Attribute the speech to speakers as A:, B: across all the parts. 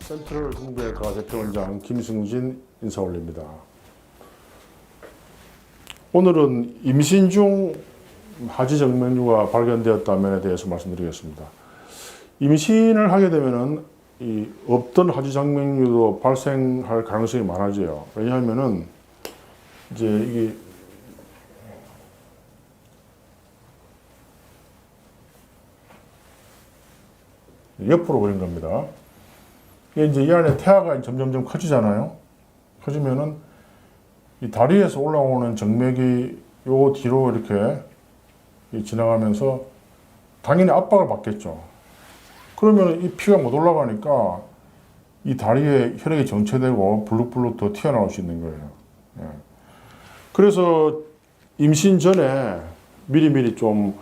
A: 센트럴 hun부외과 대표원장 김승진 인사 올립니다. 오늘은 임신 중 하지정맥류가 발견되었다면에 대해서 말씀드리겠습니다. 임신을 하게 되면은 이 없던 하지정맥류도 발생할 가능성이 많아져요. 왜냐하면은 이제 이게 옆으로 그린 겁니다. 이게 이제 이 안에 태아가 점점점 커지잖아요. 커지면은 이 다리에서 올라오는 정맥이 요 뒤로 이렇게 이 지나가면서 당연히 압박을 받겠죠. 그러면 이 피가 못 올라가니까 이 다리에 혈액이 정체되고 블룩블룩 더 튀어나올 수 있는 거예요. 예. 그래서 임신 전에 미리미리 좀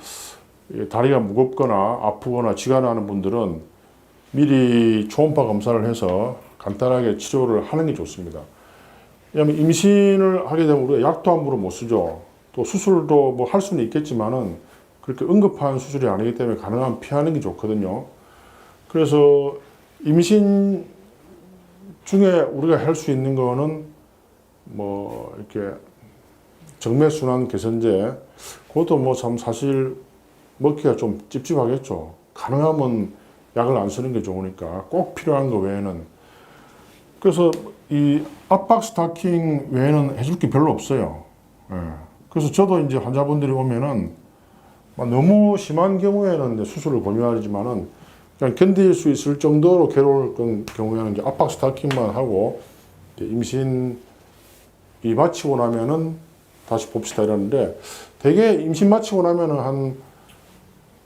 A: 다리가 무겁거나 아프거나 쥐가 나는 분들은 미리 초음파 검사를 해서 간단하게 치료를 하는 게 좋습니다. 왜냐하면 임신을 하게 되면 우리가 약도 함부로 못 쓰죠. 또 수술도 뭐 할 수는 있겠지만은 그렇게 응급한 수술이 아니기 때문에 가능한 피하는 게 좋거든요. 그래서 임신 중에 우리가 할 수 있는 거는 뭐 이렇게 정맥순환 개선제 그것도 뭐 참 사실 먹기가 좀 찝찝하겠죠. 가능하면 약을 안 쓰는 게 좋으니까 꼭 필요한 거 외에는 그래서 이 압박 스타킹 외에는 해줄 게 별로 없어요. 예. 그래서 저도 이제 환자분들이 오면은 막 너무 심한 경우에는 수술을 권유하지만은 그냥 견딜 수 있을 정도로 괴로울 건 경우에는 이제 압박 스타킹만 하고 이제 임신 이 마치고 나면은 다시 봅시다 이러는데 되게 임신 마치고 나면은 한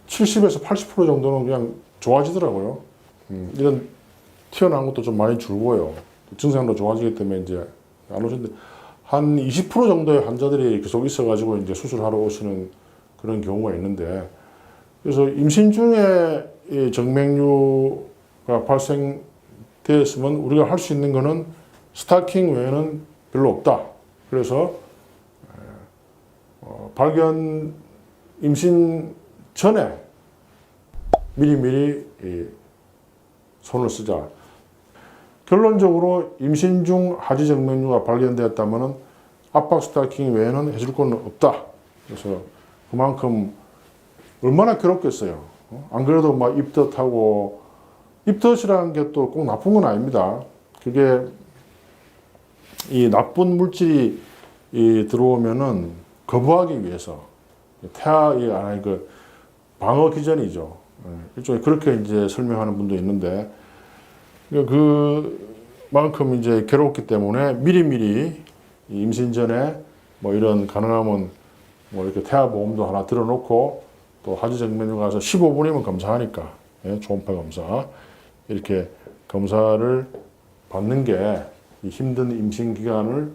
A: 70에서 80% 정도는 그냥 좋아지더라고요. 음, 이런 튀어나온 것도 좀 많이 줄고요. 증상도 좋아지기 때문에 이제 안 오셨는데 한 20% 정도의 환자들이 계속 있어가지고 이제 수술하러 오시는 그런 경우가 있는데 그래서 임신 중에 이 정맥류가 발생되었으면 우리가 할 수 있는 거는 스타킹 외에는 별로 없다. 그래서 어, 발견 임신 전에 미리미리 이 손을 쓰자. 결론적으로 임신 중 하지 정맥류가 발견되었다면 압박 스타킹 외에는 해줄 건 없다. 그래서 그만큼 얼마나 괴롭겠어요. 어? 안 그래도 막 입덧하고 입덧이라는 게 또 꼭 나쁜 건 아닙니다. 그게 이 나쁜 물질이 이 들어오면은 거부하기 위해서 태아의 아니 그 방어 기전이죠. 예, 일종의 그렇게 이제 설명하는 분도 있는데 그만큼 이제 괴롭기 때문에 미리미리 이 임신 전에 뭐 이런 가능하면 뭐 이렇게 태아 보험도 하나 들어놓고 또 하지정맥류 가서 15분이면 검사하니까 예, 초음파 검사. 이렇게 검사를 받는 게이 힘든 임신 기간을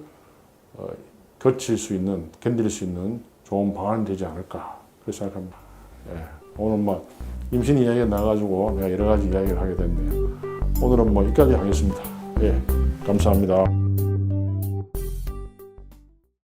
A: 어, 거칠 수 있는 견딜 수 있는 좋은 방안이 되지 않을까 그렇게 생각합니다. 예, 오늘 뭐 임신 이야기가 나가지고 내가 여러 가지 이야기를 하게 됐네요. 오늘은 뭐 여기까지 하겠습니다. 예, 감사합니다.